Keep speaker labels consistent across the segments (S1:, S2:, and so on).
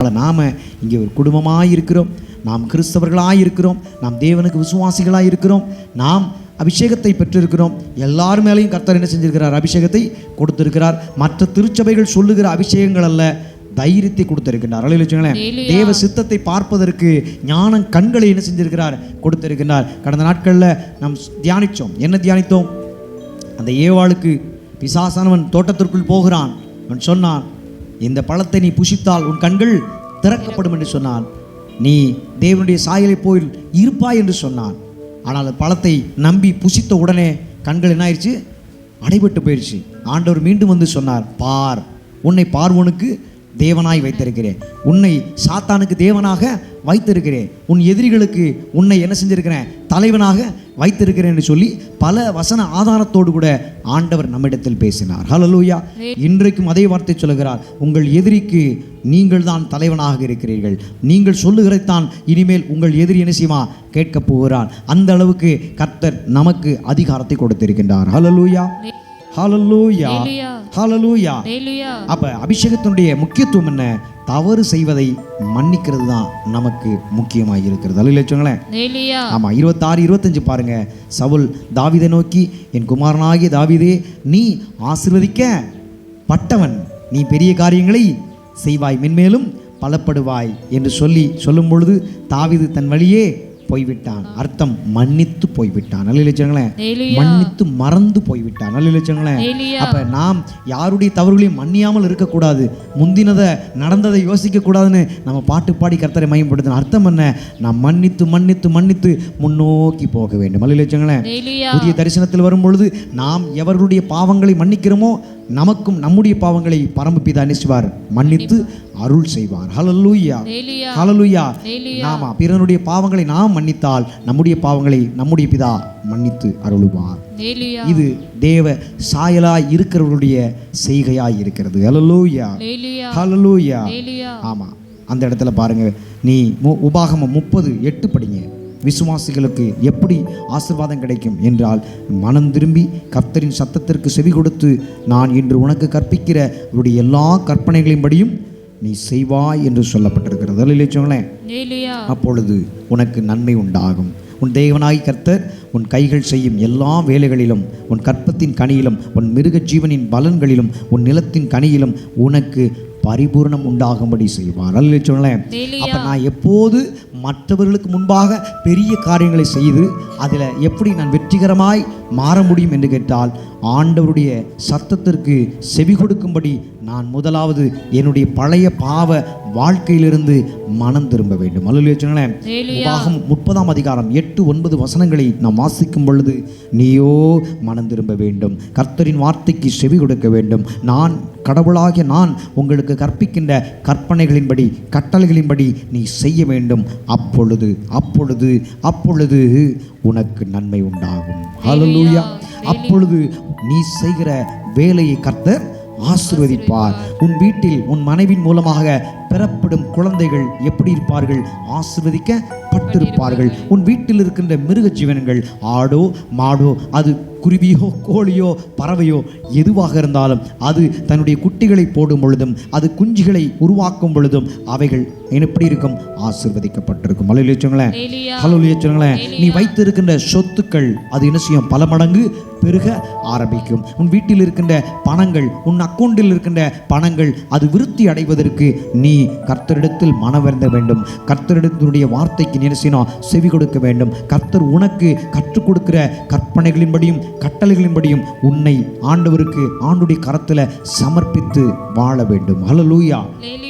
S1: அதனால நாம இங்கே ஒரு குடும்பமாக இருக்கிறோம். நாம் கிறிஸ்தவர்களாக இருக்கிறோம். நாம் தேவனுக்கு விசுவாசிகளாக இருக்கிறோம். நாம் அபிஷேகத்தை பெற்றிருக்கிறோம். எல்லார் மேலேயும் கர்த்தர் என்ன செஞ்சிருக்கிறார்? அபிஷேகத்தை கொடுத்திருக்கிறார். மற்ற திருச்சபைகள் சொல்லுகிற அபிஷேகங்கள் அல்ல தைரியத்தை கொடுத்திருக்கிறார் அலையில வச்சுங்களேன் தேவ சித்தத்தை பார்ப்பதற்கு ஞானம் கண்களை என்ன செஞ்சிருக்கிறார்? கொடுத்திருக்கிறார் கடந்த நாட்களில் நாம் தியானித்தோம் என்ன தியானித்தோம்? அந்த ஏவாளுக்கு பிசாசானவன் தோட்டத்திற்குள் போகிறான். அவன் சொன்னான் இந்த பழத்தை நீ புசித்தால் உன் கண்கள் திறக்கப்படும் என்று சொன்னான். நீ தேவனுடைய சாயலை போய் இருப்பாய் என்று சொன்னான். ஆனால் அந்த பழத்தை நம்பி புசித்த உடனே கண்கள் என்ன ஆயிடுச்சு அடைபட்டு போயிடுச்சு ஆண்டவர் மீண்டும் வந்து சொன்னார் பார் உன்னை பார்வனுக்கு தேவனாய் வைத்திருக்கிறேன். உன்னை சாத்தானுக்கு தேவனாக வைத்திருக்கிறேன். உன் எதிரிகளுக்கு உன்னை என்ன செஞ்சிருக்கிறேன்? தலைவனாக வைத்திருக்கிறேன் என்று சொல்லி பல வசன ஆதாரத்தோடு கூட ஆண்டவர் நம்மிடத்தில் பேசினார். ஹalleluya இன்றைக்கும் அதே வார்த்தை சொல்லுகிறார். உங்கள் எதிரிக்கு நீங்கள் தான் தலைவனாக இருக்கிறீர்கள். நீங்கள் சொல்லுகிறதைத்தான் இனிமேல் உங்கள் எதிரி என்ன செய்வா? கேட்கப் போகிறான் அந்த அளவுக்கு கர்த்தர் நமக்கு அதிகாரத்தை கொடுத்திருக்கின்றார். ஹalleluya ஹalleluya.
S2: Hallelujah.
S1: அப்ப அபிஷேகத்தினுடைய முக்கியத்துவம் என்ன? தவறு செய்வதை மன்னிக்கிறது தான் நமக்கு முக்கியமாக இருக்கிறது. அல்ல வச்சுங்களேன். ஆமாம் இருபத்தாறு இருபத்தஞ்சு பாருங்க. சவுல் தாவீதை நோக்கி என் குமாரனாகிய தாவீதே நீ ஆசிர்வதிக்க பட்டவன். நீ பெரிய காரியங்களை செய்வாய். மென்மேலும் பலப்படுவாய். என்று சொல்லி சொல்லும் பொழுது தாவீது தன் வழியே போய்விட்டான். அர்த்தம் மன்னித்து போய்விட்டான். நல்ல
S2: Hallelujah.
S1: மன்னித்து மறந்து போய்விட்டான். நல்ல
S2: Hallelujah.
S1: அப்ப நாம் யாருடைய தவறுகளையும் மன்னியாமல் இருக்கக்கூடாது. முந்தினதை நடந்ததை யோசிக்க கூடாதுன்னு நம்ம பாட்டு பாடி கர்த்தரை மையப்படுத்தின அர்த்தம் என்ன? நாம் மன்னித்து மன்னித்து மன்னித்து முன்னோக்கி போக வேண்டும். இலட்சங்களேன்
S2: Hallelujah.
S1: புதிய தரிசனத்தில் வரும் பொழுது நாம் எவர்களுடைய பாவங்களை மன்னிக்கிறோமோ நமக்கும் நம்முடைய பாவங்களை பரமபிதா நினைச்சுவார் மன்னித்து அருள் செய்வார். ஹalleluya.
S2: Hallelujah.
S1: நாம பிறனுடைய பாவங்களை நாம் மன்னித்தால் நம்முடைய பாவங்களை நம்முடைய பிதா மன்னித்து அருளுவார். இது தேவ சாயலாய் இருக்கிறவருடைய செய்கையாய் இருக்கிறது. ஹalleluya.
S2: Hallelujah.
S1: ஆமா. அந்த இடத்துல பாருங்க. நீ உபாகமம் முப்பது எட்டு படிங்க. விசுவாசிகளுக்கு எப்படி ஆசீர்வாதம் கிடைக்கும் என்றால் மனம் திரும்பி கர்த்தரின் சத்தத்திற்கு செவி கொடுத்து நான் இன்று உனக்கு கற்பிக்கிற உடைய எல்லா கற்பனைகளின்படியும் நீ செய்வாய் என்று சொல்லப்பட்டிருக்கிறது.
S2: Hallelujah.
S1: அப்பொழுது உனக்கு நன்மை உண்டாகும். உன் தேவனாய் கர்த்தர் உன் கைகள் செய்யும் எல்லா வேலைகளிலும் உன் கற்பத்தின் கனியிலும் உன் மிருக ஜீவனின் பலன்களிலும் உன் நிலத்தின் கனியிலும் உனக்கு பரிபூரணம் உண்டாகும்படி செய்வார். அல்ல சொன்னேன் அப்ப நான் எப்போது மற்றவர்களுக்கு முன்பாக பெரிய காரியங்களை செய்து அதில் எப்படி நான் வெற்றிகரமாய் மாற முடியும் என்று கேட்டால் ஆண்டவருடைய சத்தத்திற்கு செவி கொடுக்கும்படி நான் முதலாவது என்னுடைய பழைய பாவ வாழ்க்கையிலிருந்து மனம் திரும்ப வேண்டும். உபாகம் முப்பதாம் அதிகாரம் எட்டு ஒன்பது வசனங்களை நாம் வாசிக்கும் பொழுது நீயோ மனம் திரும்ப வேண்டும். கர்த்தரின் வார்த்தைக்கு செவி கொடுக்க வேண்டும். நான் கடவுளாகிய நான் உங்களுக்கு கற்பிக்கின்ற கற்பனைகளின்படி கட்டளைகளின்படி நீ செய்ய வேண்டும். அப்பொழுது அப்பொழுது அப்பொழுது உனக்கு நன்மை உண்டாகும். அப்பொழுது நீ செய்கிற வேலையை கர்த்தர் ஆசிர்வதிப்பார். உன் வீட்டில் உன் மனைவின் மூலமாக பெறப்படும் குழந்தைகள் எப்படி இருப்பார்கள்? ஆசிர்வதிக்கப்பட்டிருப்பார்கள். உன் வீட்டில் இருக்கின்ற மிருக ஜீவனங்கள் ஆடோ மாடோ அது குருவியோ கோழியோ பறவையோ எதுவாக இருந்தாலும் அது தன்னுடைய குட்டிகளை போடும் பொழுதும் அது குஞ்சுகளை உருவாக்கும் பொழுதும் அவைகள் எப்படி இருக்கும்? ஆசிர்வதிக்கப்பட்டிருக்கும். ஹலோலிய சொல்லுங்களேன். நீ வைத்திருக்கின்ற சொத்துக்கள் அது என்ன செய்யும்? பல மடங்கு பெருக ஆரம்பிக்கும். உன் வீட்டில் இருக்கின்ற பணங்கள் உன் அக்கௌண்டில் இருக்கின்ற பணங்கள் அது விருத்தி அடைவதற்கு நீ கர்த்தரிடத்தில் மனவருந்த வேண்டும். கர்த்தரிடத்தினுடைய வார்த்தைக்கு நினைசினா செவி கொடுக்க வேண்டும். கர்த்தர் உனக்கு கற்றுக் கொடுக்கிற கற்பனைகளின்படியும் கட்டளைகளின்படியும் உன்னை ஆண்டவருக்கு ஆண்டுடைய கரத்தில் சமர்ப்பித்து வாழ வேண்டும்
S2: Hallelujah.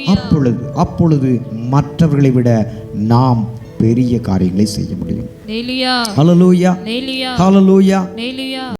S1: அப்பொழுது அப்பொழுது மற்றவர்களை விட நாம் பெரிய காரியங்களை செய்ய முடியும். ஹalleluya
S2: Hallelujah.